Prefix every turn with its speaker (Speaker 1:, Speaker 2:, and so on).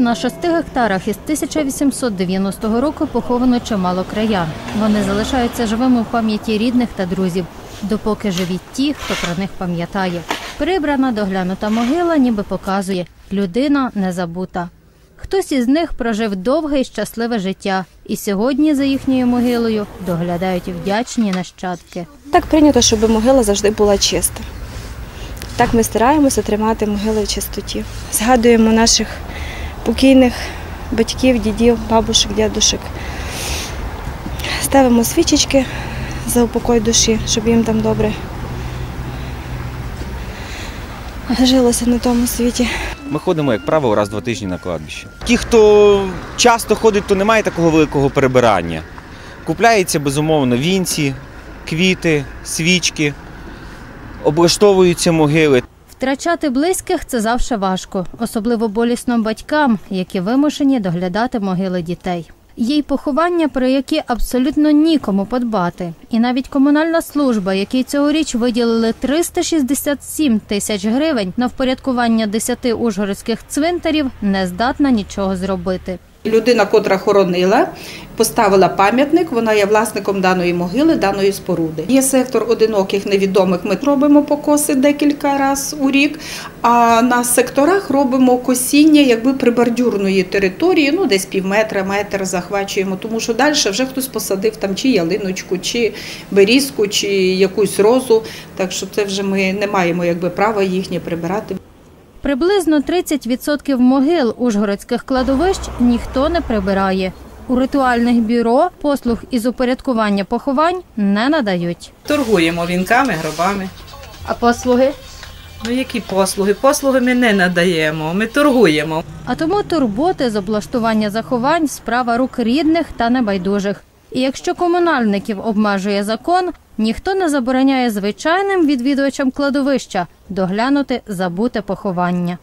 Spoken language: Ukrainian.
Speaker 1: на шести гектарах із 1890 року поховано чимало краян. Вони залишаються живими в пам'яті рідних та друзів, допоки живі ті, хто про них пам'ятає. Прибрана доглянута могила, ніби показує людина не забута. Хтось із них прожив довге і щасливе життя, і сьогодні за їхньою могилою доглядають вдячні нащадки.
Speaker 2: Так прийнято, щоб могила завжди була чиста. Так ми стараємося тримати могили в чистоті. Згадуємо наших покійних батьків, дідів, бабушек, дідушек. Ставимо свічечки за упокой душі, щоб їм там добре жилося на тому світі.
Speaker 3: Ми ходимо, як правило, раз два тижні на кладбище. Ті, хто часто ходить, то немає такого великого перебирання. Купляються безумовно вінці, квіти, свічки, облаштовуються могили.
Speaker 1: Втрачати близьких це завжди важко, особливо болісно батькам, які вимушені доглядати могили дітей. Є й поховання, про які абсолютно нікому подбати. І навіть комунальна служба, якій цьогоріч виділили 367 тисяч гривень на впорядкування 10 ужгородських цвинтарів, не здатна нічого зробити.
Speaker 4: Людина, котра хоронила, поставила пам'ятник, вона є власником даної могили, даної споруди. Є сектор одиноких невідомих. Ми робимо покоси декілька разів у рік. А на секторах робимо косіння якби прибордюрної території, ну десь пів метра, метр захвачуємо, тому що далі вже хтось посадив там чи ялиночку, чи берізку, чи якусь розу. Так що це вже ми не маємо якби права їхнє прибирати.
Speaker 1: Приблизно 30% могил ужгородських кладовищ ніхто не прибирає. У ритуальних бюро послуг із упорядкування поховань не надають.
Speaker 5: Торгуємо вінками, гробами.
Speaker 1: А послуги?
Speaker 5: Ну які послуги? Послуги ми не надаємо, ми торгуємо.
Speaker 1: А тому турботи з облаштування заховань справа рук рідних та небайдужих. І якщо комунальників обмежує закон, ніхто не забороняє звичайним відвідувачам кладовища доглянути забуте поховання.